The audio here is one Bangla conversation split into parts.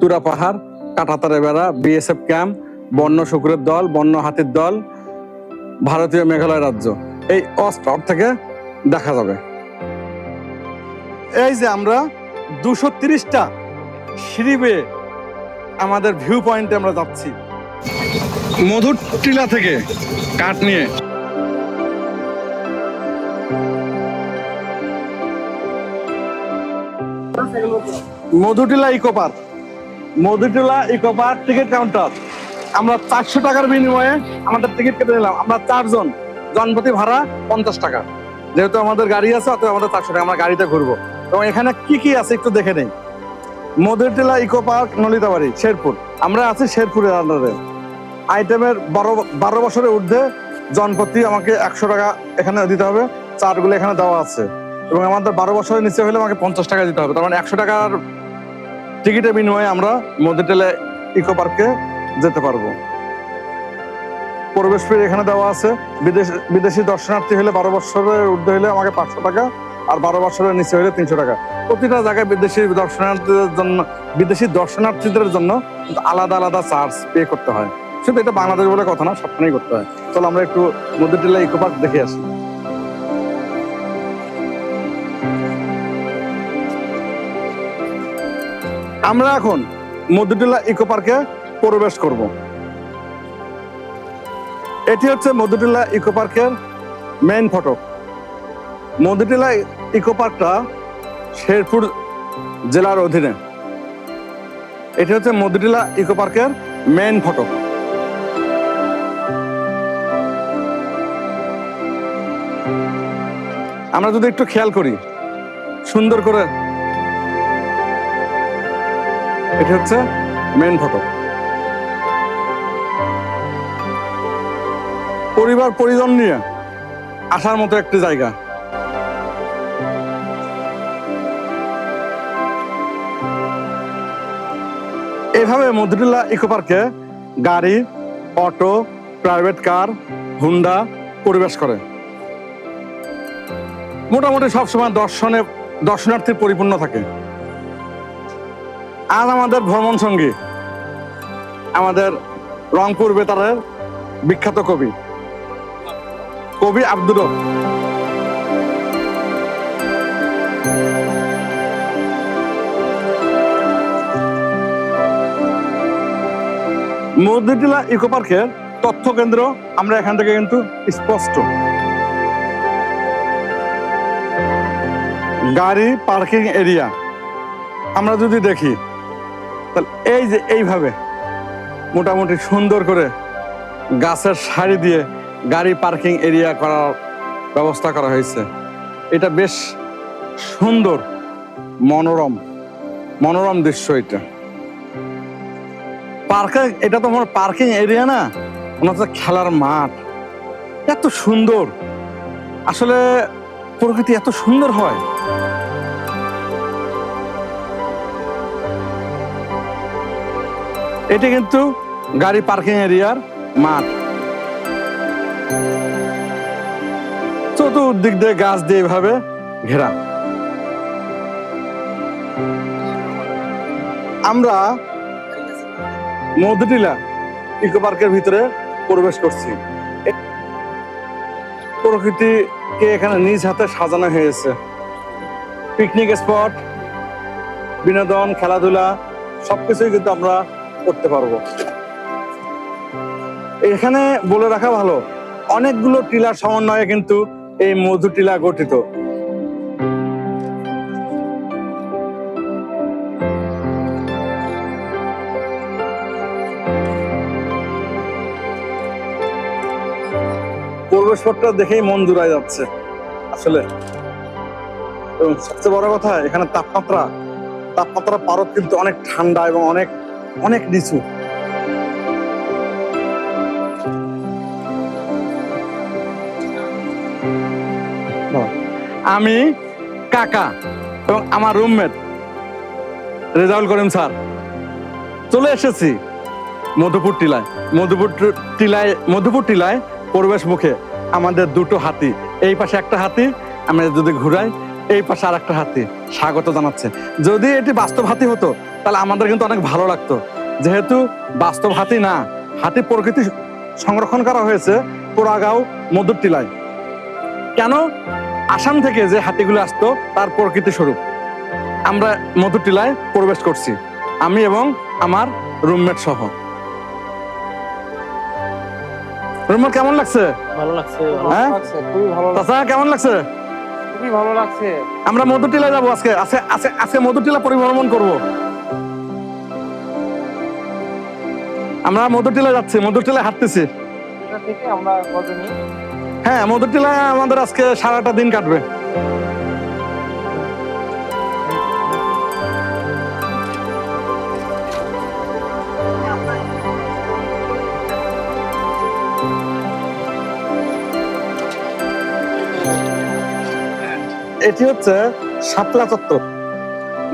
তুরা পাহাড়, কাটাতারে বেড়া বিএসএফ ক্যাম্প বন্য শুকুরের দল, বন্য হাতির দল, ভারতীয় মেঘালয় রাজ্য। এই অস্টপ থেকে দেখা যাবে। এই যে আমরা দুশো তিরিশটা সিঁড়ি আমাদের ভিউ পয়েন্টে আমরা যাচ্ছি। মধুর টিলা থেকে কাঠ নিয়ে। Madhutila eco park. Madhutila eco park ticket counter আমরা চারশো টাকার বিনিময়ে আমাদের টিকিট কেটে নিলাম। আমরা চারজন, জনপ্রতি ভাড়া পঞ্চাশ টাকা। যেহেতু আমাদের গাড়ি আছে, অতএব আমাদের চারশো টাকা, আমরা গাড়িতে ঘুরবো। এবং এখানে কি কি আছে একটু দেখে নেই। Madhutila eco park Nalitabari, Sherpur. আমরা আছি শেরপুরের আন্ডারে আইটেমের বারো বারো বছরের ঊর্ধ্বে জনপ্রতি আমাকে একশো টাকা এখানে দিতে হবে। চারগুলো এখানে দেওয়া আছে। এবং আমাদের বারো বছরের নিচে হলে আমাকে পঞ্চাশ টাকা দিতে হবে। তার মানে একশো টাকার টিকিটের বিনিময়ে আমরা মধ্যটেলে ইকো পার্কে যেতে পারব। প্রবেশ ফি এখানে দেওয়া আছে। বিদেশ বিদেশি দর্শনার্থী হলে বারো বছরের ঊর্ধ্বে হলে আমাকে পাঁচশো টাকা আর বারো বছরের নিচে হলে তিনশো টাকা। প্রতিটা জায়গায় বিদেশি দর্শনার্থীদের জন্য বিদেশি দর্শনার্থীদের জন্য আলাদা আলাদা চার্জ পে করতে হয়। শুধু এটা বাংলাদেশ বলে কথা না, সবখানেই করতে হয়। চলো আমরা একটু মধ্যটিলা ইকো পার্ক দেখে আসি। আমরা এখন মধুটিলা ইকো পার্কে প্রবেশ করব। এটি হচ্ছে মধুটিলা ইকো পার্কের মেইন ফটক মধুটিলা ইকো পার্কটা শেরপুর জেলার অধীনে। এটি হচ্ছে মধুটিলা ইকো পার্কের মেইন ফটক আমরা যদি একটু খেয়াল করি, সুন্দর করে এটি হচ্ছে মেন ফটো পরিবার, পরিজন নিয়ে আসার মতো একটি জায়গা। এভাবে মধুটিলা ইকো পার্কে গাড়ি, অটো প্রাইভেট কার হুন্ডা পরিবেশ করে। মোটামুটি সবসময় দর্শনে, দর্শনার্থী পরিপূর্ণ থাকে। আজ আমাদের ভ্রমণ সঙ্গী, আমাদের রংপুর বেতারের বিখ্যাত কবি কবি আব্দুর রব। মধ্যটিলা ইকো পার্কের তথ্য কেন্দ্র আমরা এখান থেকে কিন্তু স্পষ্ট গাড়ি পার্কিং এরিয়া আমরা যদি দেখি তাহলে এই যে এইভাবে মোটামুটি সুন্দর করে গাছের সারি দিয়ে গাড়ি পার্কিং এরিয়া করার ব্যবস্থা করা হয়েছে। এটা বেশ সুন্দর, মনোরম মনোরম দৃশ্য এটা। পার্কে, এটা তো আমার পার্কিং এরিয়া না, মনে হচ্ছে খেলার মাঠ। এত সুন্দর। আসলে প্রকৃতি এত সুন্দর হয়। এটি কিন্তু গাড়ি পার্কিং এরিয়ার মাঠ। চতুর্দিক দিয়ে গাছ দিয়ে এভাবে ঘেরা। আমরা মধুটিলা ইকো পার্কের ভিতরে প্রবেশ করছি। প্রকৃতিকে এখানে নিজ হাতে সাজানো হয়েছে। পিকনিক স্পট, বিনোদন, খেলাধুলা, সবকিছুই কিন্তু আমরা করতে পারব। এখানে বলে রাখা ভালো, অনেকগুলো টিলার সমন্বয়ে কিন্তু এই মধু টিলা গঠিত। প্রবেশ পথটা দেখেই মন জুড়ায় যাচ্ছে, আসলে। এবং সবচেয়ে বড় কথা, এখানে তাপমাত্রা তাপমাত্রা পারদ কিন্তু অনেক ঠান্ডা এবং অনেক অনেক নিচু। আমি কাকা এবং আমার রুমমেট। রেজাউল করিম স্যার। চলে এসেছি মধুপুর টিলায়। মধুপুর টিলায় মধুপুর টিলায় প্রবেশ মুখে আমাদের দুটো হাতি। এই পাশে একটা হাতি, আমরা যদি ঘুরাই এই পাশে আর একটা হাতি স্বাগত জানাচ্ছে। যদি এটি বাস্তব হাতি হতো তাহলে আমাদের কিন্তু অনেক ভালো লাগতো। যেহেতু বাস্তব হাতি না হাতি প্রকৃতি সংরক্ষণ করা হয়েছে পোড়াগাঁও মধুর টিলায় কেন? আসাম থেকে যে হাতিগুলো আসতো তার প্রকৃতি স্বরূপ। আমরা মধুর টিলায় প্রবেশ করছি আমি এবং আমার রুমমেট সহ। রুমমেট কেমন লাগছে? ভালো লাগছে হ্যাঁ? ভালো খুবই ভালো চাচা কেমন লাগছে? খুবই ভালো লাগছে। আমরা মধুটিলা যাব আজকে। আছে আজকে আজকে মধুটিলা পরিভ্রমণ করব। আমরা মধুটিলা যাচ্ছি মধুটিলা হাঁটতেছি। থেকে আমরা হ্যাঁ মধুটিলা আমাদের আজকে সারাটা দিন কাটবে। এটি হচ্ছে শাপলা চত্বর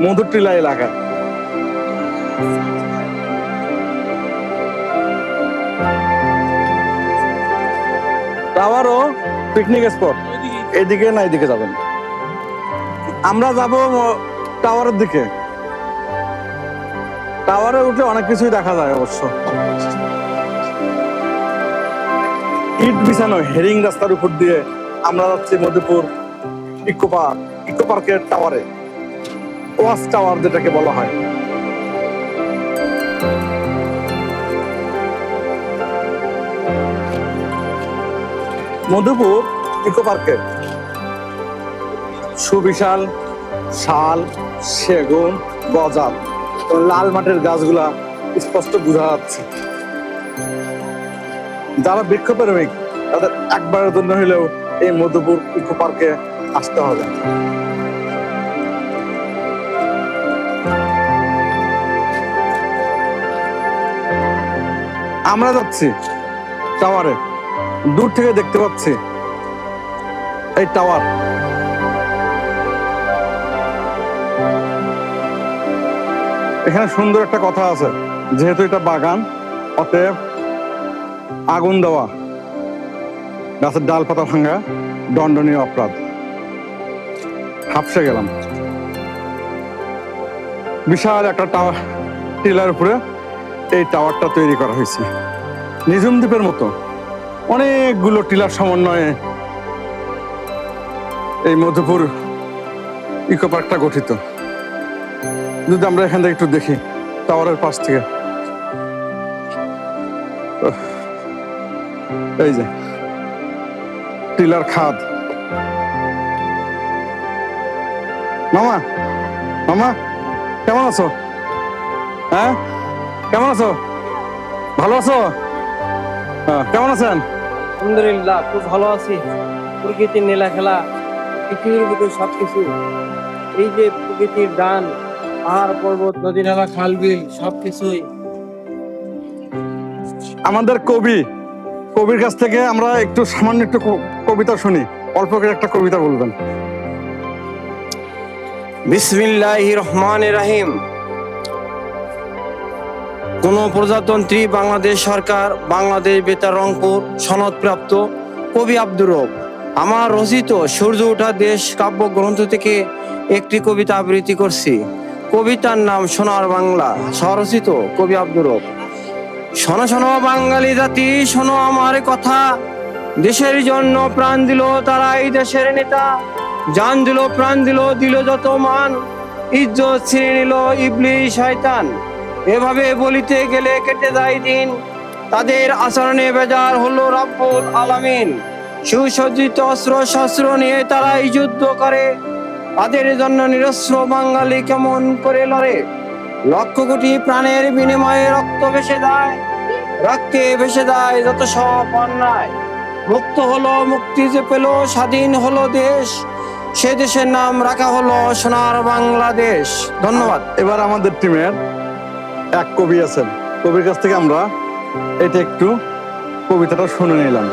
মধুটিলা এলাকা। টাওয়ারও পিকনিক স্পট এদিকে না এদিকে যাবেন। আমরা যাব টাওয়ারের দিকে। টাওয়ারে উঠে অনেক কিছুই দেখা যায় অবশ্য। ইট বিছানো হেরিং রাস্তার উপর দিয়ে আমরা যাচ্ছি মধুপুর। ইকো পার্ক ইকো পার্কের টাওয়ারে, ওয়াচ টাওয়ার যেটাকে বলা হয়। মধুপুর ইকো পার্কে সুবিশাল শাল, সেগুন, গজাল লাল মাটির গাছগুলা স্পষ্ট বোঝা যাচ্ছে। যারা বৃক্ষপ্রেমিক তাদের একবারের জন্য হলেও এই মধুপুর ইকো পার্কে আসতে হবে। আমরা যাচ্ছি টাওয়ারে। দূর থেকে দেখতে পাচ্ছি এই টাওয়ার। এখানে সুন্দর একটা কথা আছে, যেহেতু এটা বাগান, অতএব আগুন দেওয়া, গাছের ডাল পাতা ভাঙা দণ্ডনীয় অপরাধ। হাফসে গেলাম। বিশাল একটা টাওয়ার টিলার উপরে এই টাওয়ারটা তৈরি করা হয়েছে। নিঝুম দ্বীপের মতো। অনেকগুলো টিলার সমন্বয়ে এই মধুপুর ইকো পার্কটা গঠিত। যদি আমরা এখান থেকে একটু দেখি টাওয়ারের পাশ থেকে। এই যে, টিলার খাদ। মামা মামা কেমন আছো? হ্যাঁ? কেমন আছো? ভালো আছো? হ্যাঁ, কেমন আছেন? আলহামদুলিল্লাহ খুব ভালো আছি। প্রকৃতির নীলা খেলা পৃথিবীর বুকে সবকিছু। এই যে প্রকৃতির গান পাহাড় পর্বত নদী নালা খাল বিল সবকিছুই। আমাদের কবি কবির কাছ থেকে আমরা একটু সামান্য একটু কবিতা শুনি। অল্প করে একটা কবিতা বলবেন। বিসমিল্লাহ রহমান রাহিম। কোন প্রজাতন্ত্রী, বাংলাদেশ সরকার, বাংলাদেশ বেতার রংপুর সনদপ্রাপ্ত কবি আব্দুর রব। আমার রচিত সূর্য ওঠা দেশ কাব্য গ্রন্থ থেকে একটি কবিতা আবৃত্তি করছি। কবিতার নাম সোনার বাংলা, স্বরচিত কবি আব্দুর রব। শোনো শোনো বাঙালি জাতি, শোনো আমার কথা। দেশের জন্য প্রাণ দিল তারা, এই দেশের নেতা। জান দিল, প্রাণ দিল দিল যত মান, ইজ্জত ছিঁড়ে নিল ইবলি শয়তান। এভাবে বলিতে গেলে কেটে যায় দিন। তাদের আচরণে বেজার হলো রাব্বুল আলামিন। সুসজ্জিত অস্ত্র শস্ত্র নিয়ে তারা এই যুদ্ধ করে। তাদের জন্য নিরস্ত্র বাঙালি কেমন করে লড়ে? লক্ষ কোটি প্রাণের বিনিময়ে রক্ত ভেসে যায়। রক্তে ভেসে যায় যত সব অন্যায়। মুক্ত হলো, মুক্তি যে পেল, স্বাধীন হলো দেশ। সে দেশের নাম রাখা হলো সোনার বাংলাদেশ। ধন্যবাদ। এবার আমাদের টিমের এক কবি আছেন। কবির কাছ থেকে আমরা এটা একটু কবিতাটা শুনে নিলাম।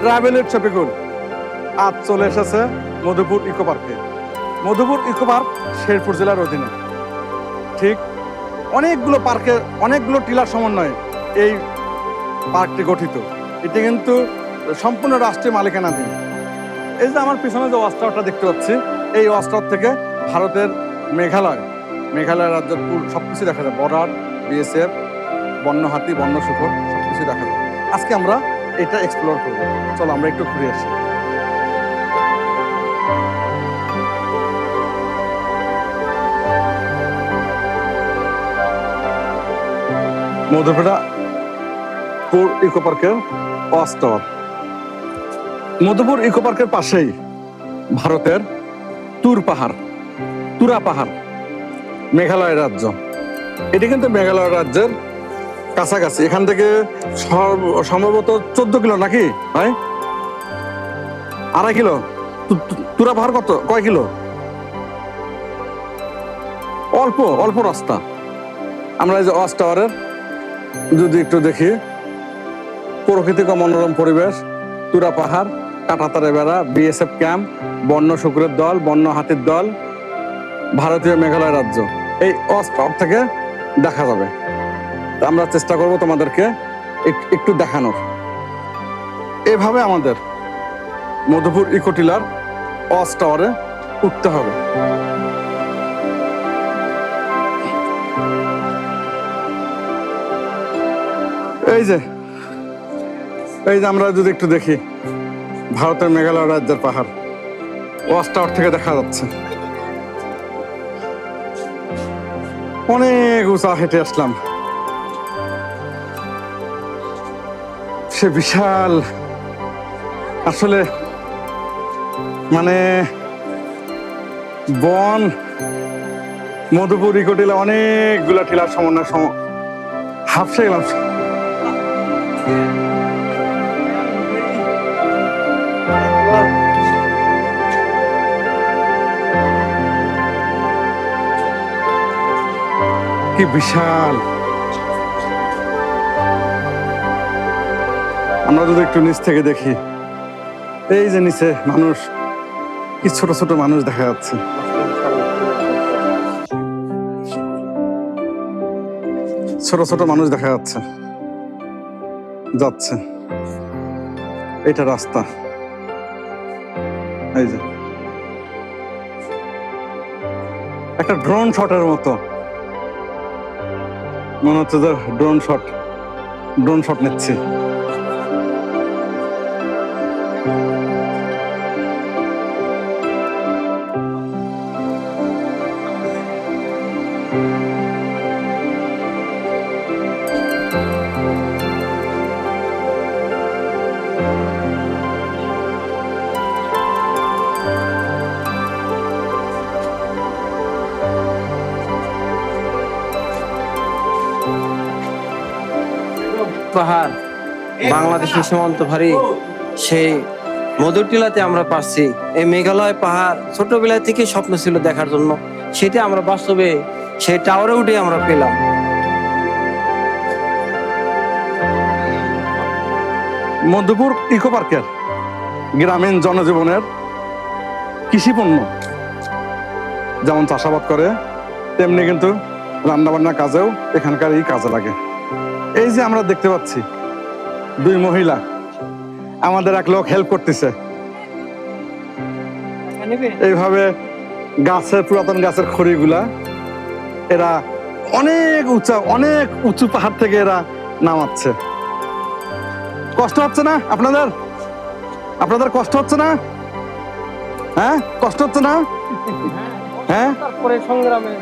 ট্রাভেলের ছবিগুল আজ চলে এসেছে মধুপুর ইকো পার্কে। মধুপুর ইকো পার্ক শেরপুর জেলার অধীনে। ঠিক অনেকগুলো পার্কে, অনেকগুলো টিলার সমন্বয়ে এই পার্কটি গঠিত। এটি কিন্তু সম্পূর্ণ রাষ্ট্রীয় মালিকানাধীন। এই যে আমার পিছনে যে ওয়াস্টারটা দেখতে পাচ্ছি, এই ওয়াস্টার থেকে ভারতের মেঘালয় মেঘালয় রাজ্যের পুল সব সবকিছু দেখা যায়। বর্ডার, বিএসএফ বন্য হাতি বন্য শুকর সবকিছু দেখা যায়। আজকে আমরা এটা এক্সপ্লোর করব। চলো, আমরা একটু ঘুরে আসি। মধুপুরা পুর ইকো পার্কের ওয়াচ মধুপুর ইকো পার্কের পাশেই ভারতের তুর পাহাড়, তুরা পাহাড়, মেঘালয় রাজ্য। এটি কিন্তু মেঘালয় রাজ্যের কাছাকাছি। এখান থেকে সম্ভবত চোদ্দ কিলো নাকি ভাই? আড়াই কিলো। তুরা পাহাড় কত? কয় কিলো? অল্প অল্প রাস্তা। আমরা এই যে ওয়াচ টাওয়ারের যদি একটু দেখি। প্রকৃতিক মনোরম পরিবেশ, তুরা পাহাড়, কাটাতারে বেড়া, বিএসএফ ক্যাম্প, বন্য শুকুরের দল, বন্য হাতির দল, ভারতীয় মেঘালয় রাজ্য। এই অস্টপ থেকে দেখা যাবে। আমরা চেষ্টা করব তোমাদেরকে এক- একটু দেখানোর। এভাবে আমাদের মধুপুর ইকোটিলার অস টাওয়ারে উঠতে হবে। এই যে এই যে আমরা যদি একটু দেখি, ভারতের মেঘালয় রাজ্যের পাহাড়। ওয়াচ টাওয়ার থেকে দেখা যাচ্ছে। অনেক উঁচা হেঁটে আসলাম। সে বিশাল। আসলে মানে বন, মধুপুর, ইকোটিলা অনেকগুলা টিলার সমন্বয় সম হাফসে গেলাম। কি বিশাল। আমরা যদি একটু নিচ থেকে দেখি, এই যে নিচে মানুষ, কি ছোট ছোট মানুষ দেখা যাচ্ছে। ছোট ছোট মানুষ দেখা যাচ্ছে। যাচ্ছে। এটা রাস্তা। এই যে। একটা ড্রোন শটের মতো। মনে হচ্ছে যে ড্রোন শট ড্রোন শট নিচ্ছি। পাহাড় বাংলাদেশের সীমান্ত ভারী সেই মধুর টিলাতে আমরা পাচ্ছি এই মেঘালয় পাহাড় ছোটবেলা থেকে স্বপ্ন ছিল দেখার জন্য। সেটা আমরা বাস্তবে সেই টাওয়ারে উঠে আমরা পেলাম। মধ্যপুর ইকো পার্কের গ্রামীণ জনজীবনের কৃষি পণ্য। যেমন চাষাবাদ করে, তেমনি কিন্তু রান্নাবান্নার কাজেও এখানকার এই কাজে লাগে। এই যে আমরা দেখতে পাচ্ছি দুই মহিলা আমাদের এক লোক হেল্প করতেছে। এইভাবে গাছের পুরাতন গাছের খড়িগুলা এরা অনেক উঁচা অনেক উঁচু পাহাড় থেকে এরা নামাচ্ছে। কষ্ট হচ্ছে না আপনাদের? আপনাদের কষ্ট হচ্ছে না? হ্যাঁ? কষ্ট হচ্ছে না? হ্যাঁ? সংগ্রামে।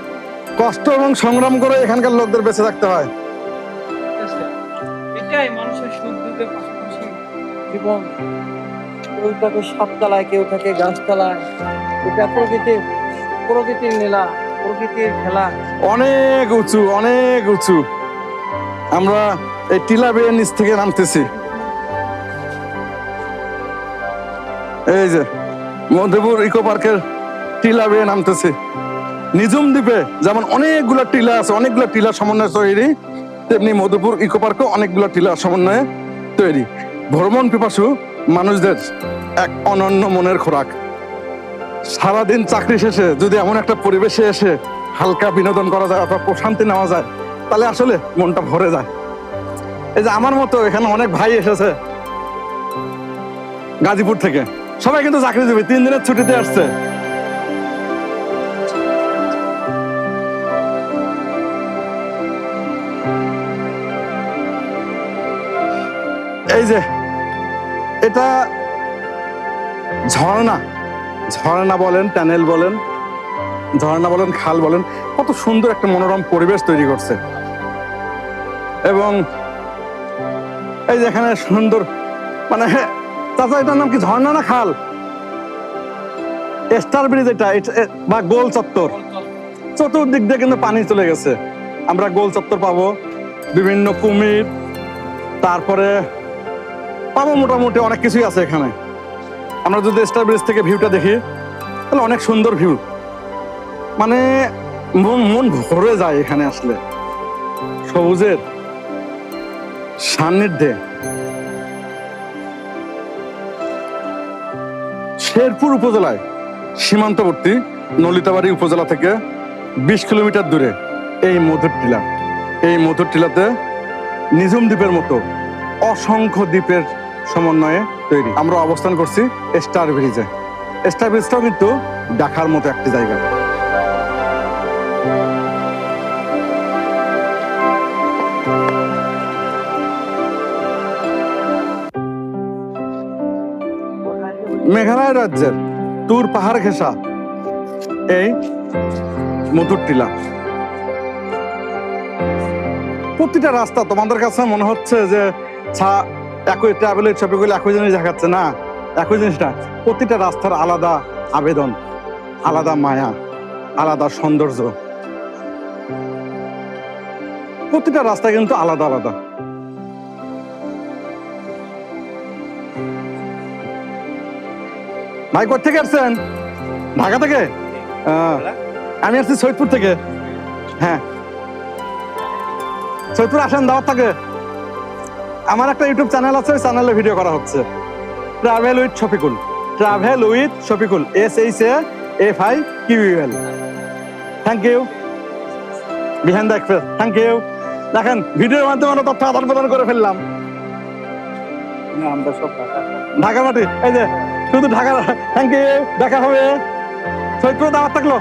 কষ্ট এবং সংগ্রাম করে এখানকার লোকদের বেঁচে থাকতে হয়। এটাই মানুষের সুখ দুঃখের পাশাপাশি জীবন কেউ থাকে সাততলায় কেউ থাকে গাছতলায় এটা প্রকৃতির প্রকৃতির নীলা প্রকৃতির খেলা। অনেক উঁচু অনেক উঁচু। আমরা এই টিলা বেয়ে নিচ থেকে নামতেছি। এই যে মধ্যপুর ইকো পার্কের টিলা বেয়ে নামতেছি। নিজুম দ্বীপে যেমন অনেকগুলো টিলা আছে অনেকগুলো টিলা সমন্বয় তৈরি। তেমনি মধুপুর ইকো পার্কও অনেকগুলো টিলার সমন্বয়ে তৈরি। ভ্রমণ পিপাসু মানুষদের এক অনন্য মনের খোরাক। সারাদিন চাকরি শেষে যদি এমন একটা পরিবেশে এসে হালকা বিনোদন করা যায় অথবা প্রশান্তি নেওয়া যায়, তাহলে আসলে মনটা ভরে যায়। এই যে আমার মতো এখানে অনেক ভাই এসেছে গাজীপুর থেকে। সবাই কিন্তু চাকরিজীবী, তিন দিনের ছুটিতে আসছে। এই যে, এটা ঝর্ণা। ঝর্ণা বলেন ট্যানেল বলেন, ঝর্ণা বলেন, খাল বলেন, কত সুন্দর একটা মনোরম পরিবেশ তৈরি করছে। এবং এই যে এখানে সুন্দর মানে চাচা, এটার নাম কি ঝর্ণা না খাল? স্টার ব্রিজ এটা বা গোল চত্বর। চতুর্দিক দিয়ে কিন্তু পানি চলে গেছে। আমরা গোল চত্বর পাবো, বিভিন্ন কুমির, তারপরে পাবো মোটামুটি, অনেক কিছুই আছে এখানে। আমরা যদি স্টার ব্রিজ থেকে ভিউটা দেখি, তাহলে অনেক সুন্দর ভিউ মানে মন মন ভরে যায় এখানে আসলে। সবুজের সান্নিধ্যে। শেরপুর উপজেলায়, সীমান্তবর্তী নলিতাবাড়ি উপজেলা থেকে বিশ কিলোমিটার দূরে এই মধুর টিলা। এই মধুর টিলাতে নিঝুম দ্বীপের মতো অসংখ্য দ্বীপের সমন্বয়ে তৈরি। আমরা অবস্থান করছি স্টার ব্রিজে স্টার ব্রিজটাও কিন্তু দেখার মতো একটি জায়গা। মেঘালয় রাজ্যের তুর পাহাড় ঘেঁষা এই মধুর টিলা। প্রতিটা রাস্তা তোমাদের কাছে মনে হচ্ছে যে ছা একই ট্রাভেল শপিং একই জিনিস দেখাচ্ছে না। একই জিনিস না, প্রতিটা রাস্তার আলাদা আবেদন, আলাদা মায়া, আলাদা সৌন্দর্য। প্রতিটা রাস্তা কিন্তু আলাদা আলাদা। ভাই কোথেকে আসছেন? ঢাকা থেকে? আমি আসছি সৈয়দপুর থেকে। হ্যাঁ। সৈয়দপুর আসেন, দাওয়াত থাকে। আমার একটা ইউটিউব চ্যানেল আছে ওই চ্যানেলে ভিডিও করা হচ্ছে। Travel with Shafiqul travel with Shafiqul S H A F I Q L thank you Bihan the express thank you দেখেন ভিডিওর মাধ্যমে আমরা তথ্য আদান প্রদান করে ফেললাম। ঢাকা। মাটি। এই যে শুধু ঢাকা থ্যাংক ইউ দেখা হবে। সৈয়দপুর দাওয়াত থাকল।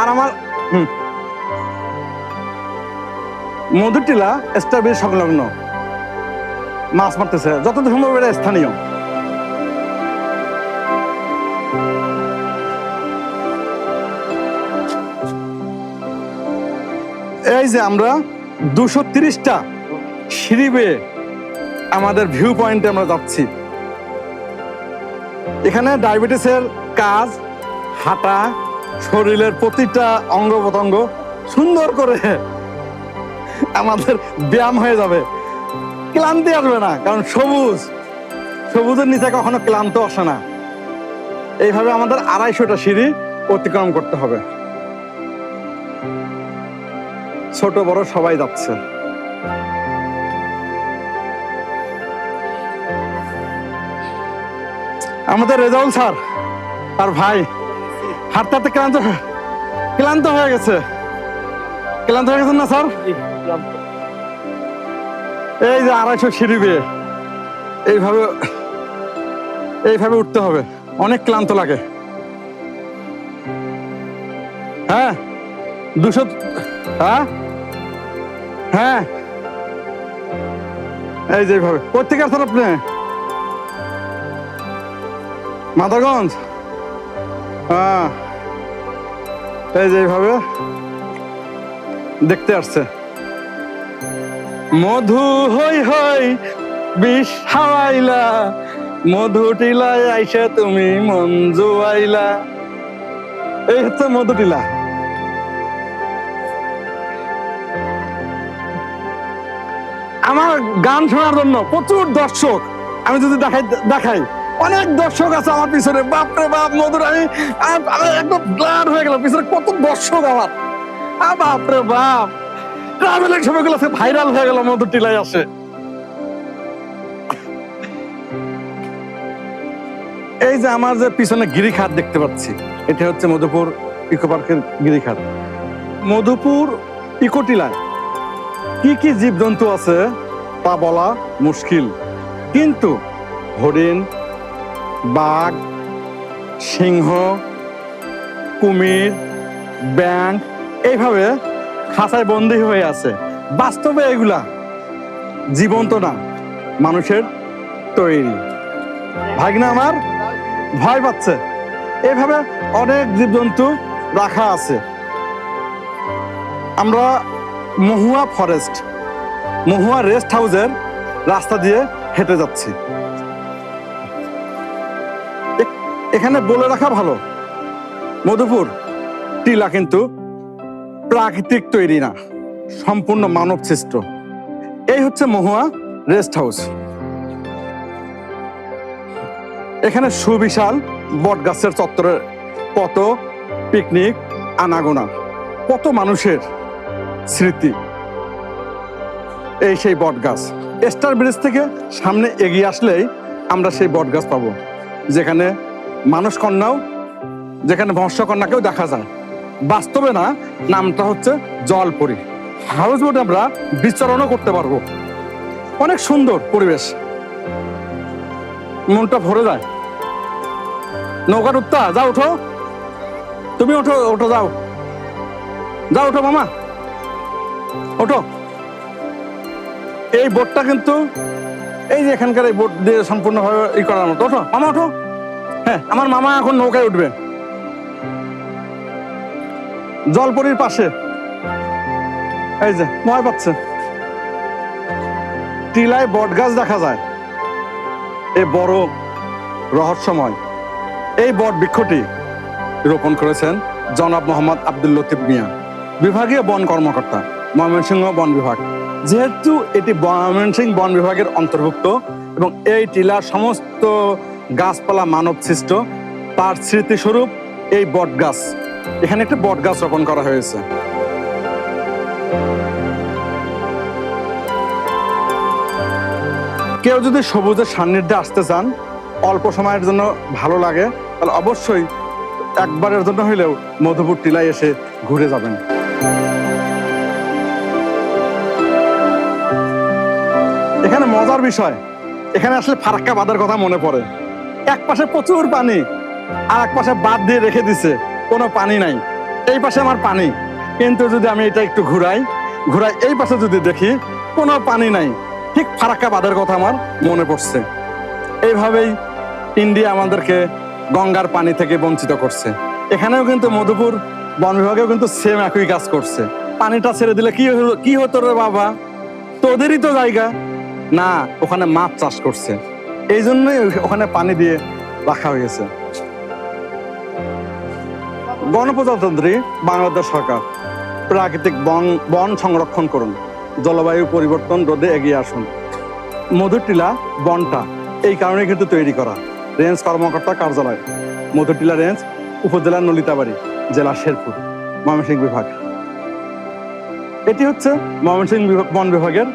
আর আমার হুম। মধুটিলা স্টাবিল সংলগ্ন। মাছ মারতেছে। যতদূর সম্ভব এটা স্থানীয়। এই যে আমরা দুশো তিরিশটা সিঁড়ি বেয়ে আমাদের ভিউ পয়েন্টে আমরা যাচ্ছি। এখানে ডায়াবেটিসের কাজ, হাঁটা, শরীরের প্রতিটা অঙ্গ প্রত্যঙ্গ সুন্দর করে আমাদের ব্যায়াম হয়ে যাবে। ক্লান্তি আসবে না, কারণ সবুজ। সবুজের নিচে কখনো ক্লান্ত আসে না। এইভাবে আমাদের আড়াইশোটা সিঁড়ি অতিক্রম করতে হবে। ছোট, বড় সবাই যাচ্ছে। আমাদের রেজাউল স্যার আর ভাই হাঁটতে হাঁটতে ক্লান্ত ক্লান্ত হয়ে গেছে। ক্লান্ত হয়ে গেছেন না, স্যার? এই যে আড়াইশো সিঁড়ি বেয়ে, এইভাবে এইভাবে উঠতে হবে। অনেক ক্লান্ত লাগে। হ্যাঁ? দুশো হ্যাঁ? হ্যাঁ? এই যে এইভাবে। কোথেকে আসছেন আপনি? মাদারগঞ্জ? হ্যাঁ। এই যে এইভাবে দেখতে আসছে। মধু হই হই বিষ হাওয়াইলা, মধু টিলায় আইসা তুমি মন আইলা এই হচ্ছে মধু টিলা আমার গান শোনার জন্য প্রচুর দর্শক। আমি যদি দেখাই দেখাই, অনেক দর্শক আছে আমার পিছনে। বাপরে বাপ, মধুর, আমি একদম গ্লাড হয়ে গেলাম। পিছনে কত দর্শক আমার। বাপরে বাপ। ট্রাভেলিং সময়গুলো ভাইরাল হয়ে গেল মধুর টিলায় আসে এই যে আমার যে পিছনে গিরিখাত দেখতে পাচ্ছি, এটা হচ্ছে মধুপুর ইকো পার্কের গিরিখাত। মধুপুর ইকো টিলায় কি কি জীবজন্তু আছে, তা বলা মুশকিল। কিন্তু হরিণ, বাঘ, সিংহ, কুমির ব্যাং এইভাবে খাঁচায় বন্দি হয়ে আছে। বাস্তবে এগুলা জীবন্ত না, মানুষের তৈরি। ভাগনা আমার ভয় পাচ্ছে। এভাবে অনেক জীবজন্তু রাখা আছে। আমরা মহুয়া ফরেস্ট মহুয়া রেস্ট হাউসের রাস্তা দিয়ে হেঁটে যাচ্ছি। এখানে বলে রাখা ভালো। মধুপুর, টিলা কিন্তু প্রাকৃতিক তৈরি না, সম্পূর্ণ মানব সৃষ্ট। এই হচ্ছে মহুয়া রেস্ট হাউস। এখানে সুবিশাল বট গাছের চত্বরে কত পিকনিক, আনাগোনা, কত মানুষের স্মৃতি। এই সেই বট গাছ স্টার ব্রিজ থেকে সামনে এগিয়ে আসলেই আমরা সেই বট গাছ পাবো, যেখানে মানুষ কন্যাও, যেখানে ভস্য কন্যাকেও দেখা যায়। বাস্তবে না, নামটা হচ্ছে জলপরি। হাউস বোটে আমরা বিচরণও করতে পারব। অনেক সুন্দর পরিবেশ। মনটা ভরে যায়। নৌকার উত্তা, যাও ওঠো। তুমি ওঠো ওঠো, যাও। যাও ওঠো, মামা। ওঠো। এই বোটটা কিন্তু, এই যে এখানকার এই বোট দিয়ে সম্পূর্ণভাবে ই করার মতো। ওঠো, মামা, ওঠো। হ্যাঁ আমার মামা এখন নৌকায় উঠবে। জলপরির পাশে। এই যে, ভয় পাচ্ছে। টিলায় বট গাছ দেখা যায়। এ বড় রহস্যময়। এই বট বৃক্ষটি রোপণ করেছেন জনাব মোহাম্মদ আব্দুল লতিফ মিয়া, বিভাগীয় বন কর্মকর্তা, ময়মনসিংহ বন বিভাগ। যেহেতু এটি ময়মনসিংহ বন বিভাগের অন্তর্ভুক্ত এবং এই টিলার সমস্ত গাছপালা মানব সৃষ্ট তার স্মৃতিস্বরূপ এই বট গাছ এখানে একটা বট গাছ রোপণ করা হয়েছে। কেউ যদি সবুজের সান্নিধ্যে আসতে চান, অল্প সময়ের জন্য ভালো লাগে, তাহলে অবশ্যই একবারের জন্য হইলেও মধুপুর টিলায় এসে ঘুরে যাবেন। এখানে মজার বিষয়, এখানে আসলে ফারাক্কা বাঁধের কথা মনে পড়ে। এক পাশে প্রচুর পানি আর এক পাশে বাদ দিয়ে রেখে দিছে। কোনো পানি নাই। এই পাশে আমার পানি। কিন্তু যদি আমি এটা একটু ঘুরাই ঘুরাই এই পাশে যদি দেখি, কোনো পানি নাই। ঠিক ফারাক্কা বাঁধের কথা আমার মনে পড়ছে। এইভাবেই ইন্ডিয়া আমাদেরকে গঙ্গার পানি থেকে বঞ্চিত করছে। এখানেও কিন্তু মধুপুর বন বিভাগেও কিন্তু সেম একই কাজ করছে। পানিটা ছেড়ে দিলে কি হলো- কি হতো রে বাবা? তোদেরই তো জায়গা। না, ওখানে মাছ চাষ করছে। এই জন্যই ওখানে পানি দিয়ে রাখা হয়েছে। গণপ্রজাতন্ত্রী বাংলাদেশ সরকার। প্রাকৃতিক বন বন সংরক্ষণ করুন। জলবায়ু পরিবর্তন রোধে এগিয়ে আসুন। মধুটিলা বনটা এই কারণে কিন্তু তৈরি করা। রেঞ্জ কর্মকর্তা কার্যালয়। মধুটিলা রেঞ্জ উপজেলার নলিতাবাড়ি, জেলা শেরপুর, ময়মনসিংহ বিভাগ। এটি হচ্ছে ময়মনসিংহ বিভাগ- বন বিভাগের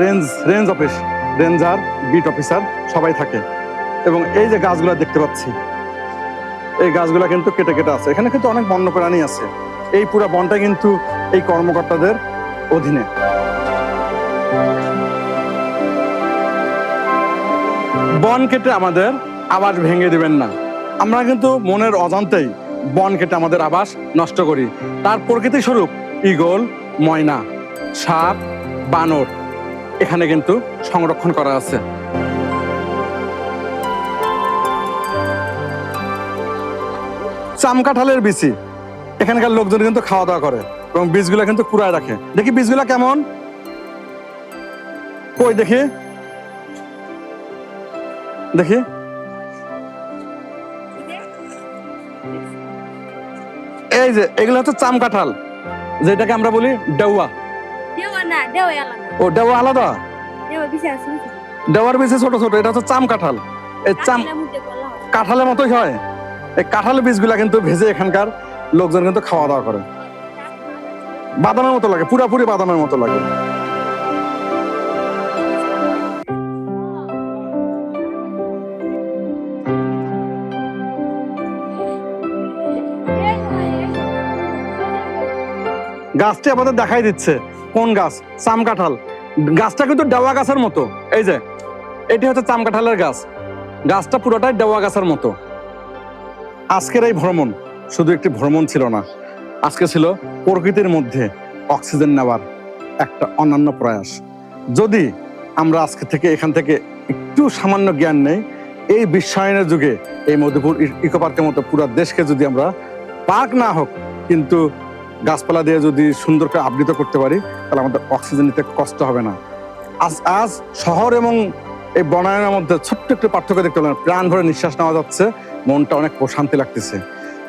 range range office. Ranger, beat officer সবাই থাকে। এবং এই যে গাছগুলো দেখতে পাচ্ছি এই গাছগুলো কিন্তু কেটে কেটে আছে। এখানে কিন্তু অনেক বন্য প্রাণী আছে। এই পুরো বনটা কিন্তু এই কর্মকর্তাদের অধীনে। বন কেটে আমাদের আবাস ভেঙে দিবেন না। আমরা কিন্তু মনের অজান্তেই বন কেটে আমাদের আবাস নষ্ট করি। তার প্রকৃতি স্বরূপ ঈগল, ময়না, সাপ, বানর এখানে কিন্তু সংরক্ষণ করা আছে। চামকাঠালের বিচি। এখানকার লোকজন কিন্তু খাওয়া দাওয়া করে এবং বীজগুলা কিন্তু কুড়ায় রাখে। দেখি বীজগুলা কেমন? কই দেখি? দেখি। এই যে এগুলো হচ্ছে চাম কাঁঠাল যেটাকে আমরা বলি ডেউয়া আলাদা। ও ডেউয়া আলাদা? ডেওয়ার বেশি ছোট ছোট এটা হচ্ছে চাম কাঁঠাল। এই চাম কাঁঠালের কাঁঠালের মতোই হয়। এই কাঁঠালের বীজগুলা কিন্তু ভেজে এখানকার লোকজন কিন্তু খাওয়া দাওয়া করে। বাদামের মতো লাগে, পুরাপুরি বাদামের মতো লাগে। গাছটি আমাদের দেখাই দিচ্ছে, কোন গাছ? চাম কাঁঠাল। গাছটা কিন্তু ডেওয়া গাছের মতো, এই যে, এটি হচ্ছে চাম কাঁঠালের গাছ। গাছটা পুরোটাই ডেওয়া গাছের মতো। আজকের এই ভ্রমণ শুধু একটি ভ্রমণ ছিল না, আজকে ছিল প্রকৃতির মধ্যে অক্সিজেন নেওয়ার একটা অন্যান্য প্রয়াস। যদি আমরা আজকে থেকে এখান থেকে একটু সামান্য জ্ঞান নেই, এই বিশ্বায়নের যুগে এই মধুপুর ইকো পার্কের মতো পুরো দেশকে যদি আমরা পার্ক না হোক, কিন্তু গাছপালা দিয়ে যদি সুন্দর করে আবৃত করতে পারি, তাহলে আমাদের অক্সিজেন নিতে কষ্ট হবে না। আজ আজ শহর এবং এই বনায়নের মধ্যে ছোট্ট একটু পার্থক্য দেখতে পেলাম, প্রাণ ভরে নিঃশ্বাস নেওয়া যাচ্ছে। মনটা অনেক প্রশান্তি লাগতেছে।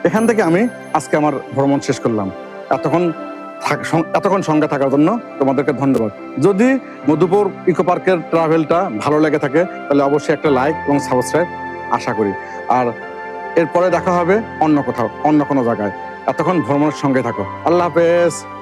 এখান থেকে আমি আজকে আমার ভ্রমণ শেষ করলাম। এতক্ষণ এতক্ষণ সঙ্গে থাকার জন্য তোমাদেরকে ধন্যবাদ। যদি মধুপুর ইকো পার্কের ট্রাভেলটা ভালো লেগে থাকে, তাহলে অবশ্যই একটা লাইক এবং সাবস্ক্রাইব আশা করি। আর এরপরে দেখা হবে অন্য কোথাও, অন্য কোনো জায়গায়। এতক্ষণ ভ্রমণের সঙ্গে থাকো। আল্লাহ হাফেজ।